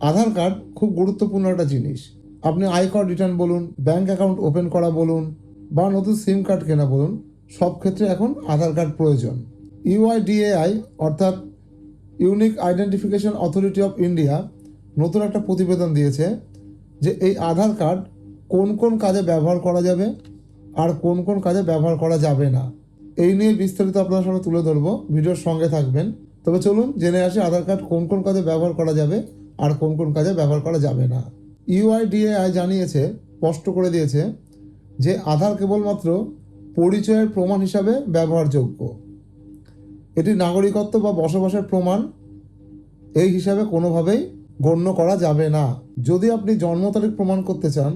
আধার card খুব গুরুত্বপূর্ণ একটা জিনিস। আপনি আয়কর রিটার্ন বলুন ব্যাংক অ্যাকাউন্ট ওপেন করা বলুন, বা নতুন সিম কার্ড কেনা বলুন, সব ক্ষেত্রে এখন আধার কার্ড প্রয়োজন। ইউআইডিএআই অর্থাৎ unique identification authority of India নতুন একটা প্রতিবেদন দিয়েছে যে এই আধার কার্ড কোন কোন কাজে ব্যবহার করা যাবে আর কোন কোন কাজে ব্যবহার করা যাবে না। এই নিয়ে বিস্তারিত আপনার সামনে তুলে ধরবো, ভিডিওর সঙ্গে থাকবেন। তবে চলুন, জেনে আসি আধার কার্ড কোন কোন কাজে ব্যবহার করা যাবে আর কোন কোন কাজে ব্যবহার করা যাবে না। ইউআইডিএআই জানিয়েছে, স্পষ্ট করে দিয়েছে যে আধার কেবলমাত্র পরিচয়ের প্রমাণ হিসাবে ব্যবহারযোগ্য। এটি নাগরিকত্ব বা বসবাসের প্রমাণ, এই হিসাবে কোনোভাবেই গণ্য করা যাবে না। যদি আপনি জন্ম তারিখ প্রমাণ করতে চান,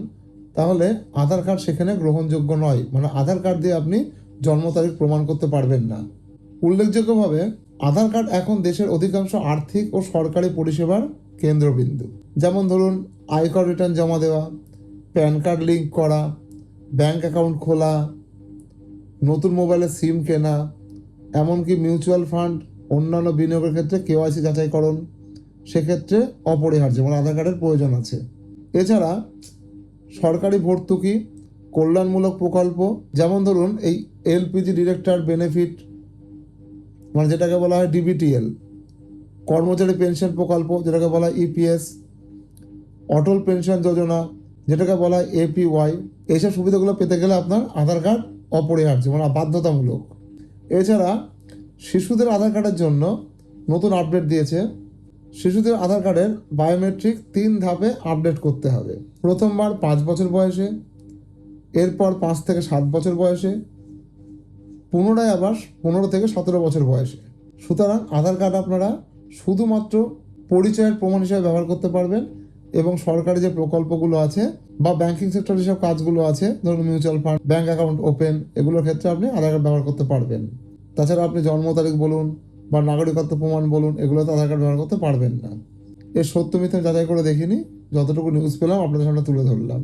তাহলে আধার কার্ড সেখানে গ্রহণযোগ্য নয়। মানে আধার কার্ড দিয়ে আপনি জন্ম তারিখ প্রমাণ করতে পারবেন না। উল্লেখযোগ্যভাবে, আধার কার্ড এখন দেশের অধিকাংশ আর্থিক ও সরকারি পরিষেবার কেন্দ্রবিন্দু। যেমন ধরুন, আয়কর রিটার্ন জমা দেওয়া, প্যান কার্ড লিঙ্ক করা ব্যাংক অ্যাকাউন্ট খোলা, নতুন মোবাইলে সিম কেনা, এমনকি মিউচুয়াল ফান্ড অন্যান্য বিনিয়োগের ক্ষেত্রে কেওয়াইসি যাচাইকরণ, সেক্ষেত্রে অপরিহার্য মানে আধার কার্ডের প্রয়োজন আছে। এছাড়া, সরকারি ভর্তুকি, কল্যাণমূলক প্রকল্প, যেমন ধরুন, এই এলপিজি ডিরেক্টর বেনিফিট মানে যেটাকে বলা হয় ডিবিটিএল কর্মচারী পেনশন প্রকল্প, যেটাকে বলা ইপিএস অটল পেনশন যোজনা, যেটাকে বলা এপিওয়াই এইসব সুবিধাগুলো পেতে গেলে আপনার আধার কার্ড অপরিহার্য মানে বাধ্যতামূলক। এছাড়া শিশুদের আধার কার্ডের জন্য নতুন আপডেট দিয়েছে। শিশুদের আধার কার্ডের বায়োমেট্রিক তিন ধাপে আপডেট করতে হবে। প্রথমবার পাঁচ বছর বয়সে, এরপর পাঁচ থেকে সাত বছর বয়সে, পুনরায় আবার পনেরো থেকে সতেরো বছর বয়সে। সুতরাং আধার কার্ড আপনারা শুধুমাত্র পরিচয়ের প্রমাণ হিসেবে ব্যবহার করতে পারবেন এবং সরকারি যে প্রকল্পগুলো আছে বা ব্যাংকিং সেক্টর যেসব কাজগুলো আছে, ধরুন mutual fund bank account open এগুলোর ক্ষেত্রে আপনি আধার কার্ড ব্যবহার করতে পারবেন। তাছাড়া আপনি জন্ম তারিখ বলুন বা নাগরিকত্ব প্রমাণ বলুন এগুলো তো আধার কার্ড ব্যবহার করতে পারবেন না। এর সত্য মিথ্যা যাচাই করে দেখিনি, যতটুকু নিউজ পেলাম, আপনাদের সামনে তুলে ধরলাম।